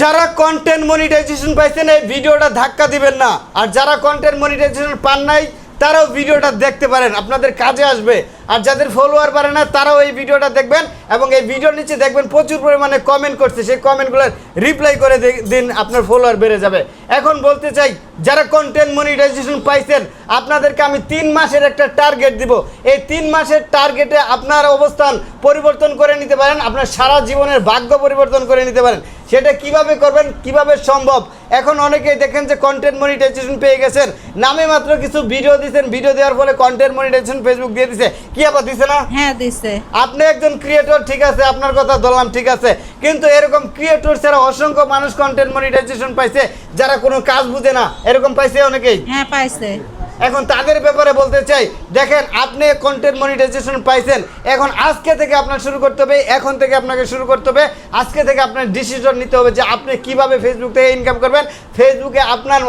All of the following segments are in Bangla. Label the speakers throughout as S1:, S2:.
S1: যারা কন্টেন্ট মনিটাইজেশন পাইছেন এই ভিডিওটা ধাক্কা দিবেন না। আর যারা কন্টেন্ট মনিটাইজেশন পান নাই, তারাও ভিডিওটা দেখতে পারেন। আপনাদের কাজে আসবে। আর যাদের ফলোয়ার পারে না, তারাও এই ভিডিওটা দেখবেন এবং এই ভিডিওর নিচে দেখবেন প্রচুর পরিমাণে কমেন্ট করছে। সেই কমেন্টগুলোর রিপ্লাই করে দিন আপনার ফলোয়ার বেড়ে যাবে। এখন বলতে চাই, যারা কন্টেন্ট মনিটাইজেশন পাইছেন, আপনাদেরকে আমি তিন মাসের একটা টার্গেট দিব। এই তিন মাসের টার্গেটে আপনার অবস্থান পরিবর্তন করে নিতে পারেন, আপনার সারা জীবনের ভাগ্য পরিবর্তন করে নিতে পারেন। সেটা কীভাবে করবেন, কীভাবে সম্ভব? এখন অনেকেই দেখেন যে কন্টেন্ট মনিটাইজেশন পেয়ে গেছেন। নামে মাত্র কিছু ভিডিও দিচ্ছেন ভিডিও দেওয়ার ফলে কন্টেন্ট মনিটাইজেশন ফেসবুক দিয়ে দিছে। কি আবার দিছে না?
S2: হ্যাঁ দিছে।
S1: আপনি একজন ক্রিয়েটর ঠিক আছে আপনার কথা ধরলাম ঠিক আছে। কিন্তু এরকম ক্রিয়েটর ছাড়া অসংখ্য মানুষ কন্টেন্ট মনিটাইজেশন পাইছে যারা কোনো কাজ বুঝে না। এরকম পাইছে অনেকেই?
S2: হ্যাঁ পাইছে।
S1: এখন তাদের ব্যাপারে বলতে চাই, দেখেন আপনি কন্টেন্ট মনিটাইজেশন পাইছেন, এখন আজকে থেকে আপনার শুরু করতে হবে, এখন থেকে আপনাকে শুরু করতে হবে, আজকে থেকে আপনার ডিসিশন নিতে হবে যে আপনি কীভাবে ফেসবুক থেকে ইনকাম করবেন ফেসবুকে আপনার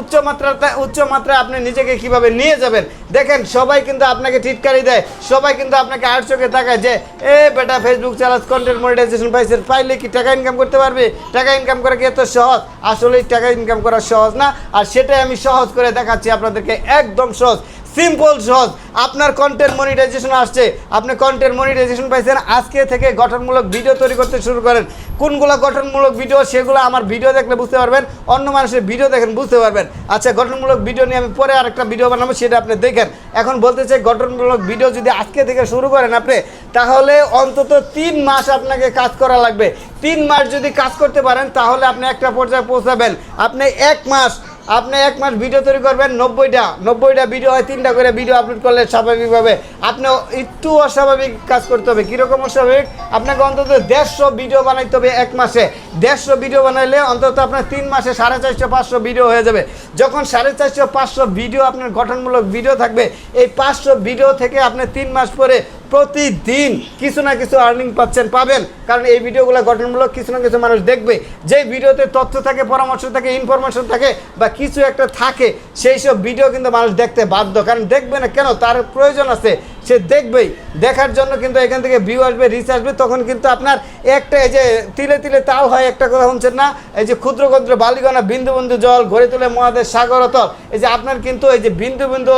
S1: উচ্চ মাত্রাতে, উচ্চ আপনি নিজেকে কীভাবে নিয়ে যাবেন। দেখেন, সবাই কিন্তু আপনাকে টিটকারি দেয়, সবাই কিন্তু আপনাকে আট চোখে তাকায় যে, এ বেটা ফেসবুক চালাস কন্টেন্ট মনিটাইজেশন পাইছেন, পাইলে কি টাকা ইনকাম করতে পারবে? টাকা ইনকাম করা কি এত সহজ? আসলেই টাকা ইনকাম করা সহজ না। আর সেটাই আমি সহজ করে দেখাচ্ছি আপনাদেরকে, একদম সহজ সিম্পল সহজ। আপনার কন্টেন্ট মনিটাইজেশন আসছে। আপনি কন্টেন্ট মনিটাইজেশন পাইছেন, আজকে থেকে গঠনমূলক ভিডিও তৈরি করতে শুরু করেন। কোনগুলো গঠনমূলক ভিডিও সেগুলো আমার ভিডিও দেখলে বুঝতে পারবেন, অন্য মানুষের ভিডিও দেখেন বুঝতে পারবেন। আচ্ছা গঠনমূলক ভিডিও নিয়ে আমি পরে আরেকটা ভিডিও বানাবো, সেটা আপনি দেখেন। এখন বলতে চাই গঠনমূলক ভিডিও যদি আজকে থেকে শুরু করেন আপনি, তাহলে অন্তত তিন মাস আপনাকে কাজ করা লাগবে। তিন মাস যদি কাজ করতে পারেন, তাহলে আপনি একটা পর্যায়ে পৌঁছাবেন। আপনি এক মাস আপনি এক মাস ভিডিও তৈরি করবেন, নব্বইটা নব্বইটা ভিডিও হয়, তিনটা করে ভিডিও আপলোড করলে স্বাভাবিকভাবে আপনি একটু অস্বাভাবিক কাজ করতে হবে। কীরকম অস্বাভাবিক? আপনাকে অন্তত দেড়শো ভিডিও বানাইতে হবে এক মাসে। দেড়শো ভিডিও বানাইলে অন্তত আপনার তিন মাসে সাড়ে চারশো, পাঁচশো ভিডিও হয়ে যাবে। যখন সাড়ে চারশো, পাঁচশো ভিডিও আপনার গঠনমূলক ভিডিও থাকবে, এই পাঁচশো ভিডিও থেকে আপনি তিন মাস পরে প্রতিদিন কিছু না কিছু আর্নিং পাচ্ছেন, পাবেন। কারণ এই ভিডিওগুলো গঠনমূলক কিছু না কিছু মানুষ দেখবে। যে ভিডিওতে তথ্য থাকে, পরামর্শ থাকে ইনফরমেশন থাকে বা কিছু একটা থাকে, সেই সব ভিডিও কিন্তু মানুষ দেখতে বাধ্য। কারণ দেখবে না কেন? তার প্রয়োজন আছে। সে দেখবেই। দেখার জন্য কিন্তু এখান থেকে ভিউ আসবে রিচ আসবে, তখন কিন্তু আপনার একটা এই যে তিলে তিলে তাল হয়, একটা কথা শুনছেন না? এই যে ক্ষুদ্র ক্ষুদ্র বালিগণা বিন্দু বিন্দু জল, গড়ে তোলে মহাদেশ, সাগর, অতল। এই যে আপনার কিন্তু এই যে বিন্দু বিন্দু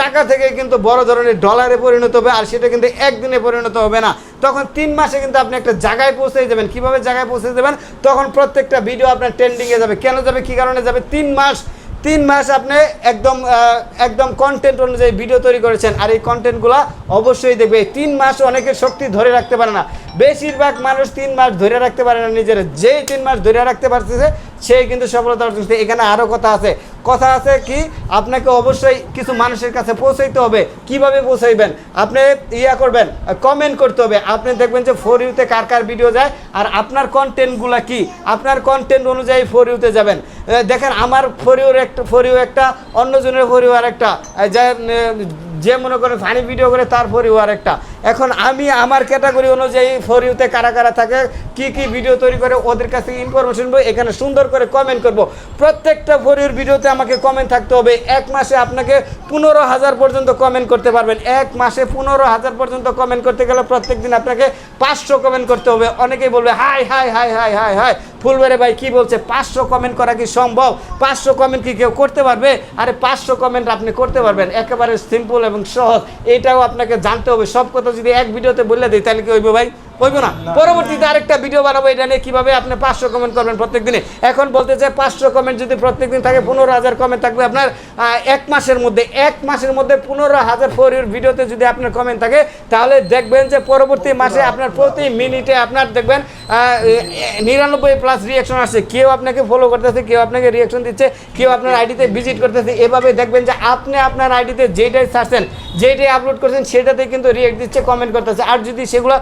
S1: টাকা থেকে কিন্তু বড় ধরনের ডলারে পরিণত হবে, আর সেটা কিন্তু একদিনে পরিণত হবে না। তখন তিন মাসে কিন্তু আপনি একটা জায়গায় পৌঁছে যাবেন। কীভাবে জায়গায় পৌঁছে যাবেন? তখন প্রত্যেকটা ভিডিও আপনার ট্রেন্ডিংয়ে যাবে। কেন যাবে? কী কারণে যাবে? তিন মাস তিন মাস আপনি একদম একদম কন্টেন্ট অনুযায়ী ভিডিও তৈরি করেছেন। আর এই কন্টেন্টগুলো অবশ্যই দেখবে। এই তিন মাস অনেকের শক্তি ধরে রাখতে পারে না। বেশিরভাগ মানুষ তিন মাস ধরে রাখতে পারে না। নিজের যেই তিন মাস ধরে রাখতে পারতেছে, সেই কিন্তু সফলতা অর্জন এখানে আরও কথা আছে। কথা আছে কি? আপনাকে অবশ্যই কিছু মানুষের কাছে পৌঁছাইতে হবে। কীভাবে পৌঁছাইবেন? আপনি ইয়া করবেন কমেন্ট করতে হবে। আপনি দেখবেন যে ফোর ইউতে কার কার ভিডিও যায় আর আপনার কন্টেন্টগুলো কি? আপনার কন্টেন্ট অনুযায়ী ফোর ইউতে যাবেন। দেখেন আমার ফোর ইউর একটা ফোর ইউ একটা, অন্যজনের ফোর ইউ আর একটা। যে মনে করেন ফানি ভিডিও করে তার ফোর ইউ আর একটা। এখন আমি আমার ক্যাটাগরি অনুযায়ী ফর ইউতে কারা কারা থাকে, কি কি ভিডিও তৈরি করে, ওদের কাছ ইনফরমেশন নেব এখানে সুন্দর করে কমেন্ট করব। প্রত্যেকটা ফর ইউর ভিডিওতে আমাকে কমেন্ট থাকতে হবে। এক মাসে আপনাকে পনেরো হাজার পর্যন্ত কমেন্ট করতে পারবেন। এক মাসে পনেরো হাজার পর্যন্ত কমেন্ট করতে গেলে প্রত্যেক দিন আপনাকে পাঁচশো কমেন্ট করতে হবে। অনেকেই বলবে, hi hi hi hi hi hi. ফুলবেড়ে ভাই কি বলছে? পাঁচশো কমেন্ট করা কি সম্ভব? পাঁচশো কমেন্ট কি কেউ করতে পারবে? আরে পাঁচশো কমেন্ট আপনি করতে পারবেন। একেবারে সিম্পল এবং সহজ। এটাও আপনাকে জানতে হবে। সব কথা যদি এক ভিডিওতে বলে দিই, তাহলে কি হইব ভাই? হইব না। পরবর্তীতে আরেকটা ভিডিও বানাবো এটা নিয়ে কীভাবে আপনি পাঁচশো কমেন্ট করবেন প্রত্যেক দিনে এখন বলতে চাই পাঁচশো কমেন্ট যদি প্রত্যেক দিন থাকে পনেরো হাজার কমেন্ট থাকবে। আপনার এক মাসের মধ্যে এক মাসের মধ্যে পনেরো হাজার ফোর ইউর ভিডিওতে যদি আপনার কমেন্ট থাকে তাহলে দেখবেন যে পরবর্তী মাসে আপনার প্রতি মিনিটে আপনার দেখবেন নিরানব্বই প্লাস রিয়াকশন আসছে। কেউ আপনাকে ফলো করতেছে কেউ আপনাকে রিয়াকশন দিচ্ছে কেউ আপনার আইডিতে ভিজিট করতেছে। এভাবে দেখবেন যে আপনি আপনার আইডিতে যেটাই ছাড়ছেন যেটাই আপলোড করছেন সেটাতে কিন্তু রিয়েক্ট দিচ্ছে কমেন্ট করতেছে। আর যদি সেগুলো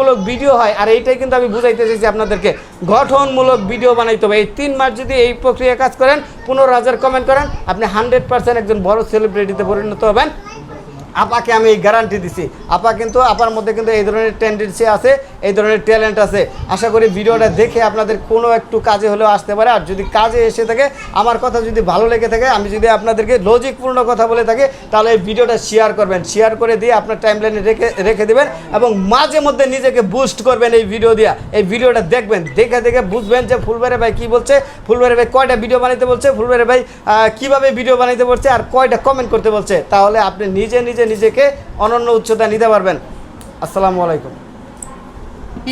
S1: গঠনমূলক ভিডিও হয়, আর এইটাই কিন্তু আমি বুঝাইতে চাইছি আপনাদেরকে। গঠনমূলক ভিডিও বানাইতে হবে। এই তিন মাস যদি এই প্রক্রিয়া কাজ করেন, পনেরো হাজার কমেন্ট করেন, আপনি হান্ড্রেড পার্সেন্ট একজন বড় সেলিব্রিটিতে পরিণত হবেন। আপাকে আমি গ্যারান্টি দিছি। আপা কিন্তু, আপার মধ্যে কিন্তু এই ধরনের টেন্ডেন্সি আছে, এই ধরনের ট্যালেন্ট আছে। আশা করি ভিডিওটা দেখে আপনাদের কোনো একটু কাজে হলেও আসতে পারে। আর যদি কাজে এসে থাকে, আমার কথা যদি ভালো লেগে থাকে, আমি যদি আপনাদেরকে লজিকপূর্ণ কথা বলে থাকি, তাহলে এই ভিডিওটা শেয়ার করবেন। শেয়ার করে দিয়ে আপনার টাইম টাইমলাইনে রেখে রেখে দেবেন এবং মাঝে মধ্যে নিজেকে বুস্ট করবেন এই ভিডিও দিয়ে। এই ভিডিওটা দেখবেন। দেখে দেখে বুঝবেন যে ফুলবারে ভাই কি বলছে, ফুলবারে ভাই কয়টা ভিডিও বানাইতে বলছে, ফুলবারে ভাই কীভাবে ভিডিও বানাইতে বলছে, আর কয়টা কমেন্ট করতে বলছে। তাহলে আপনি নিজে নিজে নিজেকে অনন্য উচ্চতা নিতে পারবেন। আসসালামু আলাইকুম।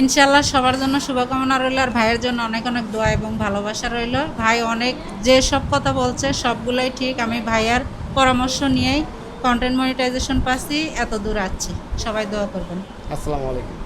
S2: ইনশাল্লাহ সবার জন্য শুভকামনা রইল আর ভাইয়ের জন্য অনেক অনেক দোয়া এবং ভালোবাসা রইল। ভাই অনেক যে সব কথা বলছে সবগুলোই ঠিক আমি ভাইয়ার পরামর্শ নিয়েই কন্টেন্ট মনিটাইজেশন পাচ্ছি এত দূর আছি। সবাই দোয়া করবেন।
S1: আসসালামু আলাইকুম।